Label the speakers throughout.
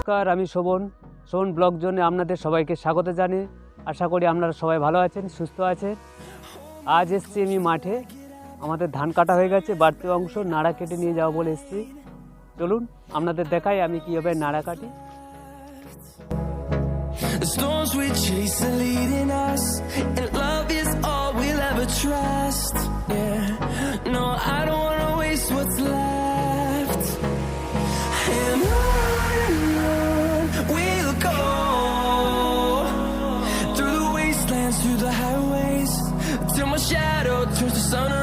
Speaker 1: নমস্কার আমি শোভন। শোভন ব্লগ জোনে আপনাদের সবাইকে স্বাগত জানি আশা করি আপনারা সবাই ভালো আছেন সুস্থ আছেন। আজ এসছি আমি মাঠে। আমাদের ধান কাটা হয়ে গেছে বাড়তি অংশ নাড়া কেটে নিয়ে যাব বলে এসছি। চলুন আপনাদের দেখাই আমি কীভাবে নাড়া কাটি।
Speaker 2: The storms we chase are leading us, and love is all we'll ever trust. Through the highways, till my shadow turns to sun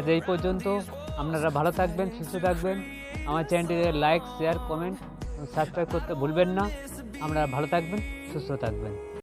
Speaker 1: আজ এই পর্যন্ত। আপনারা ভালো থাকবেন, সুস্থ থাকবেন। আমার চ্যানেলটিতে লাইক শেয়ার কমেন্ট সাবস্ক্রাইব করতে ভুলবেন না। আপনারা ভালো থাকবেন, সুস্থ থাকবেন।